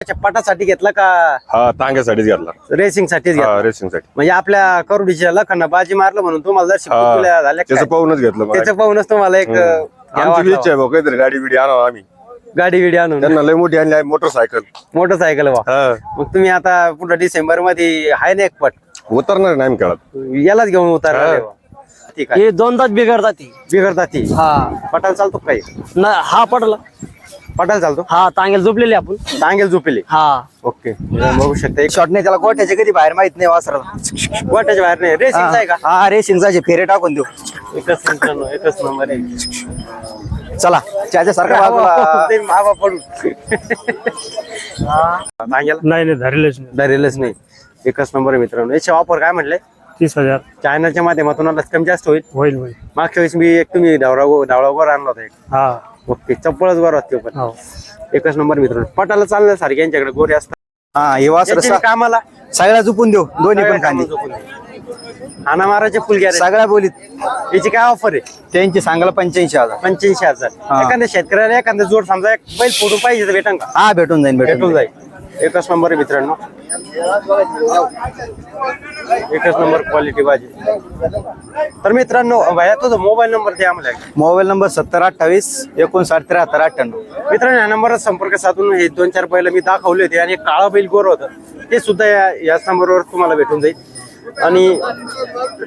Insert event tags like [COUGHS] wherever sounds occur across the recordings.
त्याच्या पटासाठी घेतला का? हा तांग्यासाठीच घेतला. रेसिंग साठीच घेतला. हा रेसिंगसाठी. म्हणजे आपल्या करुडीच्या लखांना बाजी मारलं म्हणून तुम्हाला जर? त्याचं पाहूनच घेतलं मला. त्याचं पाहूनच तुम्हाला एक आमची. इच्छा आहे काहीतरी गाडी बिडी आणावं आम्ही. गाडी बिडी आणून. त्यांना लय मोठी आणली मोटरसायकल मोटरसायकल वा. मग तुम्ही आता पुढे डिसेंबरमध्ये आहे ना एक पट? उतरणार नाही आम्ही खेळात. यालाच घेऊन उतरणार. ठीक आहे. हे दोनदाच बिघडतात बिघडतात हा. पटाला चालतो काही? न हा पडला पटाला चालतो? हा तांगेल झोपलेली आपण. टांगेल झोपेली हा. ओके. बघू शकता एक शॉट नाही त्याला गोठ्याचे कधी बाहेर माहीत नाही वासराला. वाटाच्या बाहेर नाही. रेसिंग आहे का? हा रेसिंगचा फेरे टाकून देऊ. एकच नंबर एकच नंबर आहे. चला. त्याच्या सारखा बाजूला ते मावा पडू सांगेल नाही नाही धरलेच नाही. धरेलच नाही. एकच नंबर आहे मित्रांनो. याचे ऑफर काय म्हटले तीस हजार. चॅनलच्या माध्यमातून आलाच कमी जास्त होईल. होईल होईल. मागच्या वेळेस मी एक तुम्ही धावळा धावळा वर आणला होता एक. हा. ओके चप्पलच वर होते पण. हो. एकच नंबर मित्रांनो. पटाला चालण्यासारखे यांच्याकडे गोरे असतात. हा हे वासर याचे कामाला? सगळ्या झुपून देऊ. दोन्ही पण कांदे. हाना माराचे फुल गॅरेज सगळ्या बोलीत. याची काय ऑफर आहे? त्यांची सांगायला पंच्याऐंशी हजार. पंच्याऐंशी हजार. हा. एखाद्या शेतकऱ्याला एखादा जोड समजा एक बैल फोडून पाहिजे तर भेटन का? हा भेटून जाईल भेटून भेटून जाईल. एकच नंबर आहे मित्रांनो. एकच नंबर क्वालिटी भाजी. तर मित्रांनो भैया तुझा मोबाईल नंबर द्या आम्हाला. मोबाईल नंबर सत्तर अठ्ठावीस एकोणसाठ त्र्याहत्तर अठ्ठ्याण्णव. मित्रांनो या नंबरवर संपर्क साधून हे दोन चार पहिलं मी दाखवले होते आणि एक काळा बैल गोर होतं. ते सुद्धा या याच नंबरवर तुम्हाला भेटून जाईल. आणि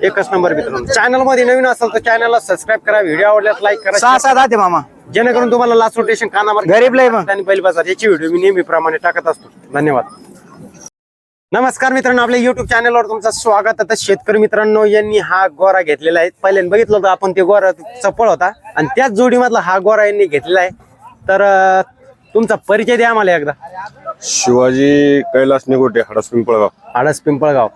एकच नंबर मित्रांनो चॅनलमध्ये नवीन असेल तर चॅनलला सबस्क्राईब करा व्हिडिओ आवडल्यास लाईक करा. सहा सात आते मामा. जेणेकरून तुम्हाला लास्ट रोटेशन कानावर गरीब मग. आणि बैल बाजार याची व्हिडिओ मी नेहमीप्रमाणे टाकत असतो. धन्यवाद. नमस्कार मित्रांनो आपल्या युट्यूब चॅनलवर तुमचं स्वागत. आता शेतकरी मित्रांनो यांनी हा गोरा घेतलेला आहे. पहिल्यांदा बघितलं होतं आपण ते गोरा चपळ होता. आणि त्याच जोडीमधला हा गोरा यांनी घेतलेला आहे. तर अं, तुमचा परिचय द्या आम्हाला एकदा. शिवाजी कैलास निगोटे हडस पिंपळगाव. आडस पिंपळगाव.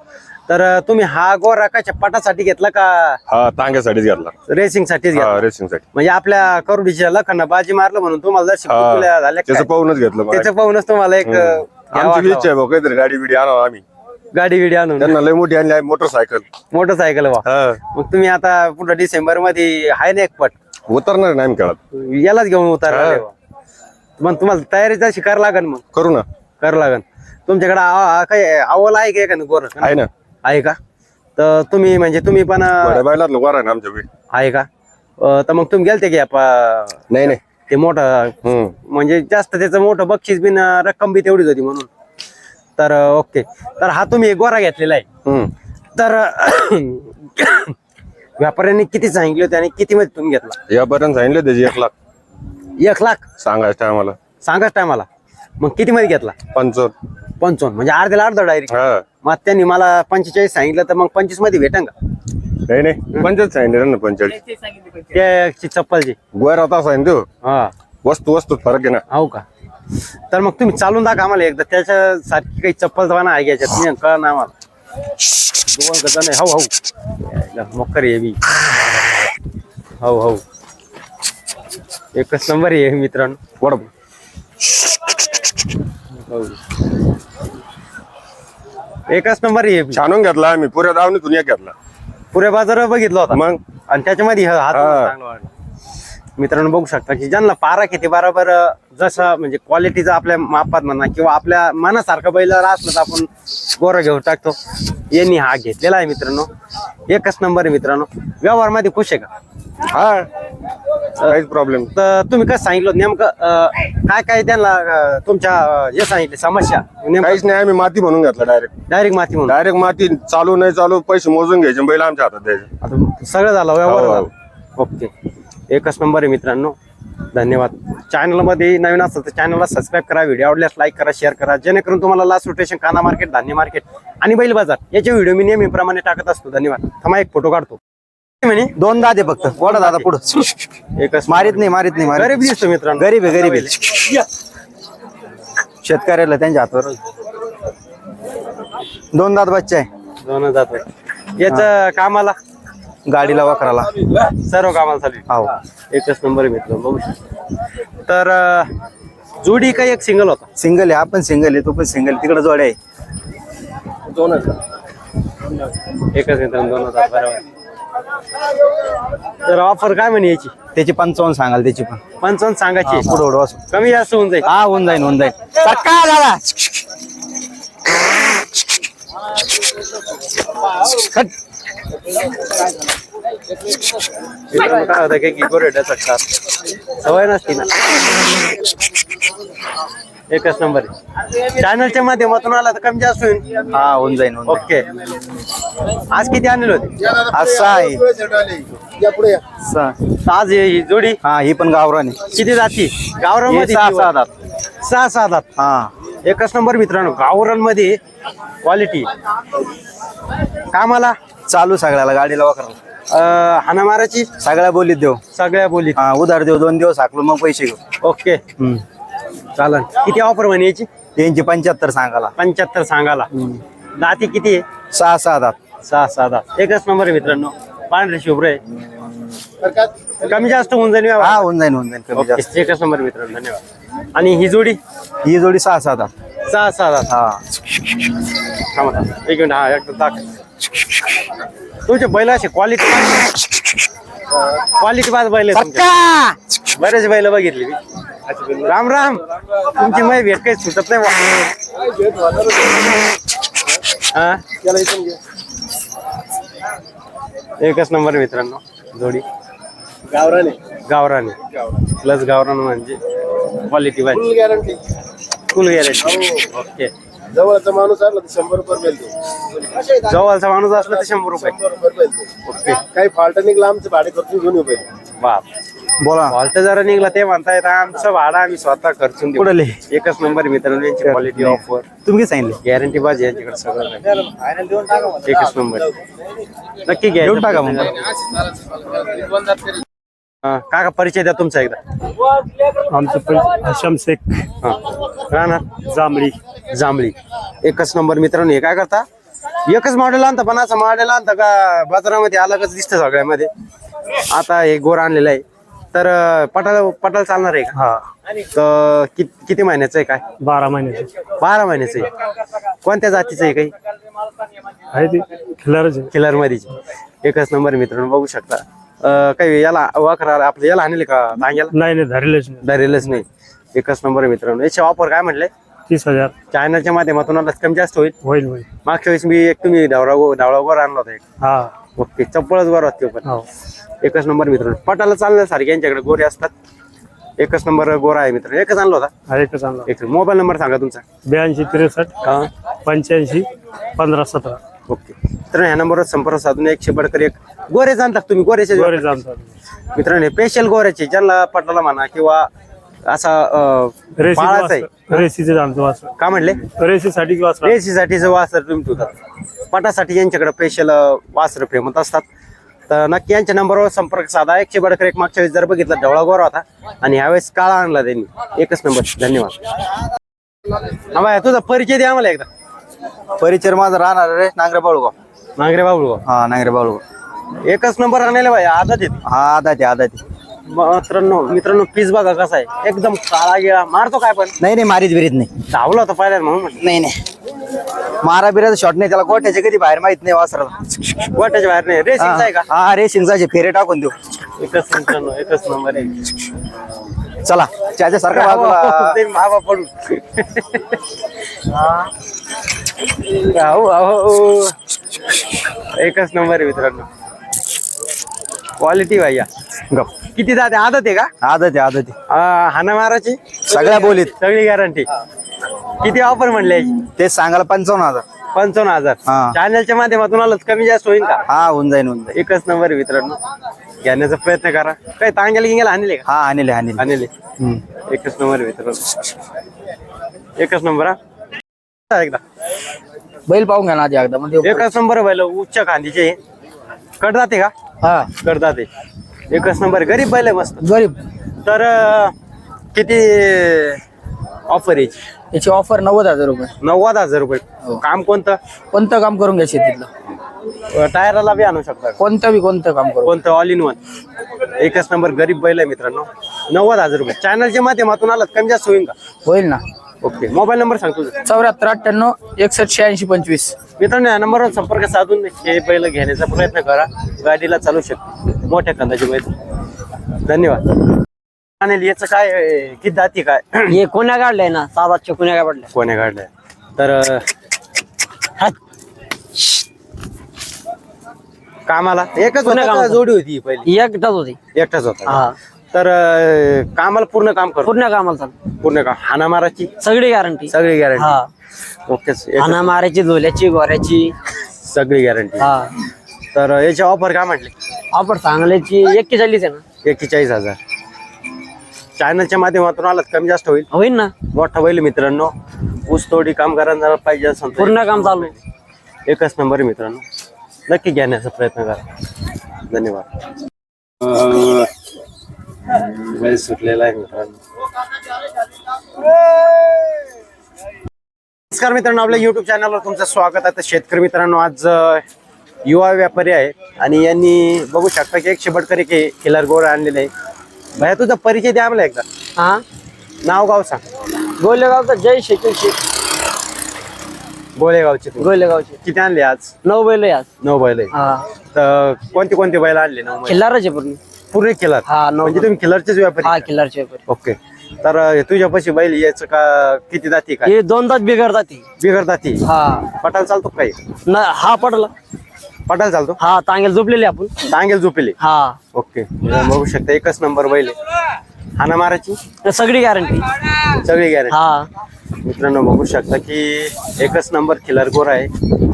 तर अं, तुम्ही हा गोरा कशा पटासाठी घेतला का? हा तांग्यासाठीच घेतला. रेसिंग साठीच घेतला. हा रेसिंगसाठी. म्हणजे आपल्या करुडीच्या लखांना बाजी मारलं म्हणून तुम्हाला हा झाल्या त्याचं? पाहूनच घेतलं. त्याचं पाहूनच तुम्हाला एक अं, आमची बी वाटलं. इच्छा आहे भाऊ काहीतरी गाडी बिडी आणावं आम्ही. गाडी बिडी आणून त्यांना लय मोठी आणली आहे मोटरसायकल. मोटरसायकल वा. हा. मग तुम्ही आता पुढे डिसेंबरमध्ये आहे ना एक पट. उतरणार नाही आम्ही खेळात यालाच घेऊन. वा. मग तुम्हाला तयारीचा शिकार लागन मग. करू ना. कर लागन. तुमच्याकडे आ- आ- काय अवल आहे का एखादं गोर? आहे ना. आहे का? तर तुम्ही म्हणजे तुम्ही पण अं, आहे ना आमच्या बी. आहे का? अं, तर मग तुम्ही गेलते की आप- नाही नाही. ते मोठं हम्म. म्हणजे जास्त त्याचं मोठं बक्षीस बिन रक्कम बी तेवढीच होती म्हणून. तर ओके. तर हा तुम्ही एक गोरा घेतलेला आहे. हम्म. तर [COUGHS] व्यापाऱ्यांनी किती सांगितले होते आणि किती मध्ये तुम्ही घेतला? यापर्यंत सांगितलं त्याची एक लाख. एक लाख? सांगायचं आम्हाला सांगाच टायमाला. मग किती मध्ये घेतला? पंचावन्न. पंचावन्न. म्हणजे अर्ध्याला अर्धा डायरेक्ट हा. मग त्यांनी मला पंचेचाळीस सांगितलं तर मग पंचवीसमध्ये भेटन का? नाही नाही. पंचाळीस सांगितलं ना त्याची चप्पलची गोयर आता सांगितलं हा. वस्तू वस्तू फरक आहे ना. हो का? तर मग तुम्ही चालून दाखवा आम्हाला एकदा. त्याच्या सारखी काही चप्पल जवाना आहे घ्यायच्यात नाही कळा ना आम्हाला. दोन गजा नाही हो हो मकर आहे मी हो हो एकच नंबर आहे मित्रांनो. वडा हो. एकच नंबर आहे. छानून घेतला आम्ही. पुऱ्या दावणीतून एक घेतला. पुऱ्या बाजार बघितला होता. मग? आणि त्याच्यामध्ये हा हात हा. चांगला वाढला. मित्रांनो बघू शकता की ज्यांना पारा किती बरोबर जसं म्हणजे क्वालिटीचा आपल्या मापात म्हणा किंवा आपल्या मनासारखं बैल जर असलं तर आपण गोरं घेऊन टाकतो यांनी हा घेतलेला आहे मित्रांनो. एकच नंबर आहे मित्रांनो. व्यवहारमध्ये खुश आहे का? हा. काहीच प्रॉब्लेम तर तुम्ही कसं सांगितलं? नेमकं अं, काय काय त्यांना अं, तुमच्या अं, जे सांगितले समस्या? नेमकं काहीच नाही आम्ही माती म्हणून घेतला डायरेक्ट डायरेक्ट माती म्हणून? डायरेक्ट माती चालू नाही चालू पैसे मोजून घ्यायचे बैल आमच्या हातात द्यायचे. आता सगळं झालं व्यवहार हो, हो. झाला. ओके. एकच नंबर आहे मित्रांनो. धन्यवाद. चॅनलमध्ये नवीन असेल तर चॅनलला सबस्क्राईब करा व्हिडिओ आवडल्यास लाईक करा शेअर करा. जेणेकरून तुम्हाला लास्ट रोटेशन काना मार्केट धान्य मार्केट आणि बैल बाजार याचे व्हिडिओ मी नेहमीप्रमाणे टाकत असतो. धन्यवाद. थांबा एक फोटो काढतो. म्हणे? दोन दादे फक्त. वडा दादा पुढं. एकच मारित नाही मारित नाही मारित गरीब दिसतो मित्रांनो. गरीब आहे गरीब आहे. शेतकऱ्याला त्यांच्या हातावर. दोन दात बच्चा आहे. दोन जातो याच कामाला? गाडीला वखराला. सर्व कामाला चालू आहे. हो. एकच नंबर आहे मित्रांनो बघू शकता. तर अं, जोडी काही एक सिंगल होता? सिंगल आहे. आपण सिंगल आहे तो पण सिंगल तिकडे जोड्या आहे. दोनच. एकच मित्रांनो दोन हजार बरोबर. तर ऑफर काय म्हणे याची? त्याची पंचावन्न सांगाल त्याची पण. पंचावन्न सांगायची. पुढे उडवा असो. कमी जास्त होऊन जाईल. हा होऊन जाईन होऊन जाईन. सरका दादा. हट. मित्रांनो काय होतं की गोरेड्या चढतात सवय नसती ना. एकच नंबर. चॅनलच्या माध्यमातून आला तर कमी जास्त होईल. हा होऊन जाईन होऊन ओके आज किती आणले होते? जाईन असं आहे. सहा. तर आज ही ही जोडी? हा ही पण गावरान किती जाती? हे गावरांमध्ये सहा सहा दात सहा सहा दात हा. एकच नंबर मित्रांनो गावरांमध्ये क्वालिटी कामाला? चालू सगळ्याला गाडीला वाकराला. अं, हाना माराची सगळ्या बोलीत देऊ. सगळ्या बोलीत. हा उधार देऊ दोन दिवस हाकलो मग पैसे घेऊ. ओके हम्म. चालन. किती ऑफर म्हणे याची? त्यांची पंच्याहत्तर सांगाला पंच्याहत्तर सांगाला दाती किती आहे? सहा सहा दात. सहा सहा दात. एकच नंबर आहे मित्रांनो. पांढरे शुभ्र आहे. कमी जास्त होऊन जाईल हा. होऊन जाईन होऊन कमी जास्त. एकच नंबर आहे मित्रांनो. धन्यवाद. आणि ही जोडी? ही जोडी सहा सहा दात. सहा सहा दात. हा. थांबा थांबा. एक मिनिट. हा एकदम दाख तुमचे बैल असे क्वालिटी क्वालिटी बाज बैल आहे तुमचे. बरेच बैल बघितली मी. राम राम. तुमची मै भेट काही सुटत नाही. हा? एकच नंबर मित्रांनो जोडी. गावराने. गावराने प्लस गावरान म्हणजे क्वालिटी पाहिजे गॅरंटी फुल गॅरेंटी ओके जवळचा माणूस आला तर शंभर रुपये मिळतो जवळचा माणूस असला तर शंभर रुपये. ओके काही फाल्ट निघला आमचं भाडे खर्चून घेऊन येऊ पहिले. बाप. बोला. फॉल्ट जरा निघला ते म्हणतायत आमचं भाडं आम्ही स्वतः खर्चून देऊ. कुठले? एकच नंबर मित्रांनो यांची क्वालिटी ऑफर तुम्ही काय सांगितले. गॅरंटी बाजी यांच्याकडे सगळं आहे. एकच नंबर नक्की घ्या. देऊन टाका मग. हा, काका परिचय द्या तुमचा एकदा. आमचं पण हशम शेख. हा. राहणार? जांभळी. जांभळी. एकच नंबर मित्रांनो हे काय करता? एकच मॉडेल आणता पण असं मॉडेल आणता का बाजारामध्ये अलगच दिसतं सगळ्यामध्ये? आता हे गोर आणलेलं आहे. तर अं, पटाल पटाल चालणार आहे का? हा. तर कि- किती महिन्याचं आहे काय? बारा महिन्याचे. बारा महिन्याचं आहे. कोणत्या जातीचं आहे काही? आहे ते. खिलारच आहे. किलर मधीची. एकच नंबर मित्रांनो बघू शकता. अं, काही याला वाकरा आपलं याला आणले का नाही नाही धरलेच नाही. धरेलच नाही. एकच नंबर मित्रांनो. याचे वापर काय म्हणले? तीस हजार. चायनाच्या माध्यमातून आला कमी जास्त होईल. होईल होईल. मागच्या वेळेस मी एक तुम्ही धावळा गो धावळा गोर आणला होता एक. हा. ओके चप्पलच गोर होते पण. हो. एकच नंबर मित्रांनो. पटाला चालण्यासारखे यांच्याकडे गोरे असतात. एकच नंबर गोरा आहे मित्रांनो. एकच आणला होता? हा एकच आणला एक मोबाईल नंबर सांगा तुमचा. ब्याऐंशी त्रेसष्ट हा. पंच्याऐंशी पंधरा सतरा. ओके. तर ह्या नंबरवर संपर्क साधून एकशे बडकर एक गोरेच आणतात तुम्ही गोरेचे गोरे जामतात मित्रांनो स्पेशल गोऱ्याचे ज्यांना पटाला म्हणा किंवा असा अं, पाळाचा आहे. रेसी रेसीचे का म्हणले? रेसीसाठी असं रेसीसाठीचं वासर तुम्ही ठेवतात. पटासाठी यांच्याकडे स्पेशल वासर फेमत असतात. तर नक्की यांच्या नंबरवर संपर्क साधा. एकशे बडकर एक मागच्या वेळेस जर बघितलं ढवळा गोरा होता. आणि ह्यावेळेस काळा आणला त्यांनी. एकच नंबर. धन्यवाद. हा बाय तुझा परिचय द्या आम्हाला एकदा. परिचय माझा राहणार रे नांगरे बाळूगाव. नांगरे बाबू हा नांगरे बाळूगाव. एकच नंबर आणायला बाय आदत येते हा आधा ते आधा ते मित्रांनो मित्रांनो पीस बघा कसा आहे. एकदम काळा गिळा. मारतो काय पण? नाही नाही मारीत बिरीत नाही. धावला होता पहिल्या म्हणून म्हटलं. नाही नाही. मारा बिराचा शॉट नाही त्याला गोठ्याचे कधी बाहेर माहीत नाही वासराला. गोट्याच्या बाहेर नाही रेसिंग आहे का? हा रेसिंगचा फेरे टाकून देऊ. एकच मित्रांनो एकच नंबर आहे. चला त्याच्या सारखा बाजूला. [LAUGHS] ते मावा पडू. एकच नंबर आहे मित्रांनो. क्वालिटी भैया. गप. किती जाते? आदत आहे का? आदत आहे आदत आहे. हाना माराची सगळ्या बोलीत. सगळी गॅरंटी किती ऑफर म्हणले याची? ते सांगायला पंचावन्न हजार. पंचावन्न हजार. हा. चॅनलच्या माध्यमातून आलं कमी जास्त होईल का? हा होऊन जाईन होऊन जाईन. एकच नंबर आहे मित्रांनो. घेण्याचा प्रयत्न करा. काही तांग्याला गिंग्याला आणले का? हा आणले आणले आणले हम्म. एकच नंबर आहे मित्रांनो. एकच नंबर हा. एकदा. बैल पाहून घ्या ना आधी एकदा. म्हणजे एकच नंबर आहे बैल उच्च खांदीचे. कडदाते का? हा. कडदाते एकच नंबर आहे. गरीब बैल आहे मस्त. गरीब. तर अं, किती ऑफर याची? याची ऑफर नव्वद हजार रुपये. नव्वद हजार रुपये. काम कोणतं? कोणतं काम करून घ्या शेतीतलं अं, टायराला बी आणू शकता. कोणतं बी कोणतं काम करू कोणतं? ऑल इन वन एकच नंबर गरीब बैल आहे मित्रांनो. नव्वद हजार रुपये. चॅनलच्या माध्यमातून आलात कमी जास्त होईल का? होईल ना. ओके. मोबाईल नंबर सांगतो चौऱ्याहत्तर अठ्ठ्याण्णव एकसष्ट शहाऐंशी पंचवीस. मित्रांनो या नंबरवर संपर्क साधून हे बैल घेण्याचा प्रयत्न करा. गाडीला चालू शकते. मोठ्या कंदाची बैल. धन्यवाद. आणि याचं काय किती दाती काय? हे कोण्या काढलंय ना? सात कोण्या काय पडल्या कोण्या काढलंय तर हा. कामाला. एकच कोण्या होता का? जोडी होती पहिली? एकटाच होती. एकटाच होता? तर अं, कामाला पूर्ण काम करतो? पूर्ण कामाला चालू. पूर्ण काम? हाना माराची सगळी गॅरंटी सगळी गॅरंटी ओकेच एक- हाना मारायची झोल्याची गोऱ्याची. सगळी गॅरंटी हा. तर याची ऑफर काय म्हटली? ऑफर चांगल्याची एक्केचाळीस आहे ना. एक्केचाळीस हजार. चॅनलच्या माध्यमातून आलात कमी जास्त होईल? होईल ना. मोठा बैल मित्रांनो. ऊसतोडी काम करायला पाहिजे तर. पूर्ण काम चालू आहे. एकच नंबर आहे मित्रांनो. नक्की घेण्याचा प्रयत्न करा. धन्यवाद. बैल सुटलेला आहे मित्रांनो. नमस्कार मित्रांनो आपल्या युट्यूब चॅनलवर तुमचं स्वागत आहे. तर शेतकरी मित्रांनो आज युवा व्यापारी आहे आणि यांनी बघू शकता की एक शेबटकरी के किलर गोळ आणलेले आहे. भैया तुझा परिचय द्या आम्हाला एकदा. हा? नाव गाव सांग. गोलेगावचा जय शेती शेख गोळेगावचे तू गोलेगावचे. किती आणले आज? नऊ बैल आहे आज. नऊ बैल आहे. हा. तर कोणते कोणते बैल आणले नऊ बैल? पूर्ण. पूर्ण किलर? हा नऊ म्हणजे तुम्ही किलरचेच हा व्यापारी खिल्लारचे व्यापारी. ओके. तर तुझ्यापाशी बैल याचं का किती जाती काय? हे दोन तास बिघडतात ती बिगर जाती? हा. पटाल चालतो का काही? न हा पडला पटाल चालतो? हा तांगेल झोपलेली आपण. सांगेल झोपेले हा. ओके. बघू शकता एकच नंबर बैल आहे. हाना माराची सगळी गॅरंटी सगळी गॅरेंटी हा. मित्रांनो बघू शकता की एकच नंबर किलर गोर आहे.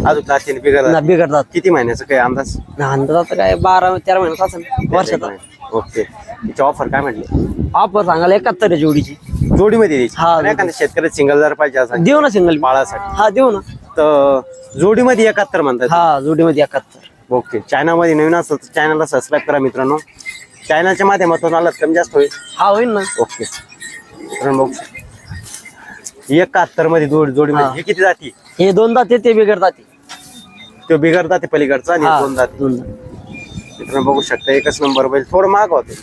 अजून जातीने ना बिघडतात किती महिन्याचं काही अंदाज? अंदाज काय बारा तेरा महिन्यात असेल वर्षाचा. ओके. तिची ऑफर काय म्हटली? ऑफर सांगायला एकाहत्तर आहे जोडीची. जोडीमध्ये द्यायची. हा, पण एखाद्या शेतकरी सिंगल जर पाहिजे असं देऊ ना सिंगल बाळासाठी. हा देऊ ना. तर जोडीमध्ये एकाहत्तर म्हणतात. हा जोडीमध्ये एकाहत्तर. ओके. चॅनलमध्ये नवीन असेल तर चॅनलला सबस्क्राईब करा मित्रांनो. चॅनलच्या माध्यमातून आलात कमी जास्त होईल. हा होईल ना. ओके. तर बघू एकाहत्तरमध्ये जोड जोडीमध्ये हा. हे किती जाती? हे दोनदा ते ते बिघडतात ते. तो बिघडता ते पलीकडचा आणि हा, दोन जाती. दोनदा. मित्रांनो बघू शकता एकच नंबर बैल. थोडं माग होते.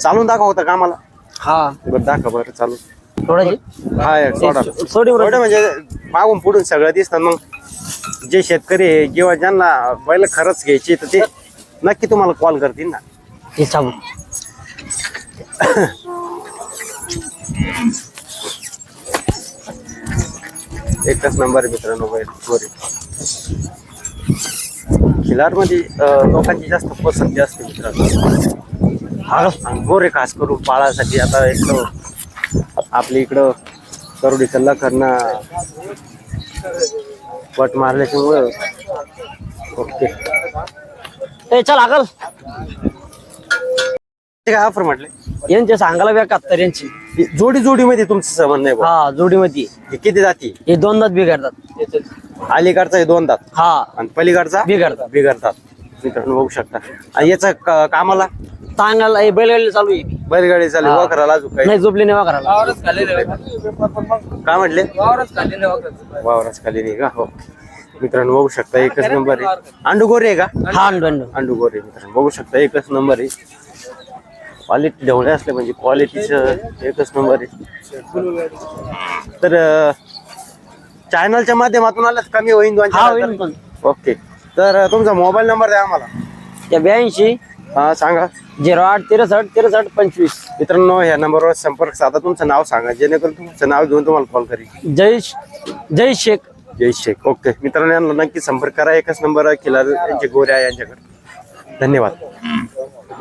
चालून दाखव होतं कामाला हा. बरं दाखव बरं चालू. थोडाची हा. एक सोडा. सोडी थोडं म्हणजे मागून पुढून सगळं दिसतात मग जे शेतकरी आहे किंवा ज्यांना बैल खरंच घ्यायची तर ते नक्की तुम्हाला कॉल करतील ना. हे सांगू. [LAUGHS] एकच नंबर मित्रांनो बैल गोरे. खिलारमध्ये लोकांची जास्त पसंती असते मित्रांनो. हा, गोरे खास करून पाळासाठी आता एक आपली आपल्या इकडं करोडी कल्ला करणं पट मारल्याच्यामुळं. ओके. ए चल अगल ते काय ऑफर म्हटले? यांचे सांगायला एकाहत्तर यांची. जोडी जोडी मध्ये तुमचं संबंध नाही बुवा. हा जोडीमध्ये. हे किती जाती? हे दोनदाच बिघडतात. अलीकडचा हे दोन दात? हा. आणि पलीकडचा? बिघडतात. बिघडतात. मित्रांनो बघू शकता. आणि याचा क- कामाला? तांगाला हे बैलगाडी चालू आहे. बैलगाडी चालू हा. वखराला अजून काही? नाही झोपली नाही वाकराला काय म्हटले? वावराच खाली नाही का? हो. मित्रांनो बघू शकता एकच नंबर आहे अंडू गोरे आहे का? हा अंडू अंडू गोरे मित्रांनो. बघू शकता एकच नंबर आहे. क्वालिटी ढवळे असले म्हणजे क्वालिटीचं एकच नंबर आहे. तर चॅनलच्या माध्यमातून आलं कमी होईल दोन हा चार होईल हजार? पण. ओके तर तुमचा मोबाईल नंबर द्या आम्हाला. त्या ब्याऐंशी. हा सांगा. झिरो आठ तिरसष्ट तिरसष्ट पंचवीस. मित्रांनो ह्या नंबरवर संपर्क साधा. तुमचं नाव सांगा. जेणेकरून तुमचं नाव घेऊन तुम्हाला कॉल करेल जय जय शेख. जय शेख. ओके मित्रांनो यांना नक्की संपर्क करा. एकच नंबर किल्ला यांचे गोरे आहे यांच्याकडे. धन्यवाद.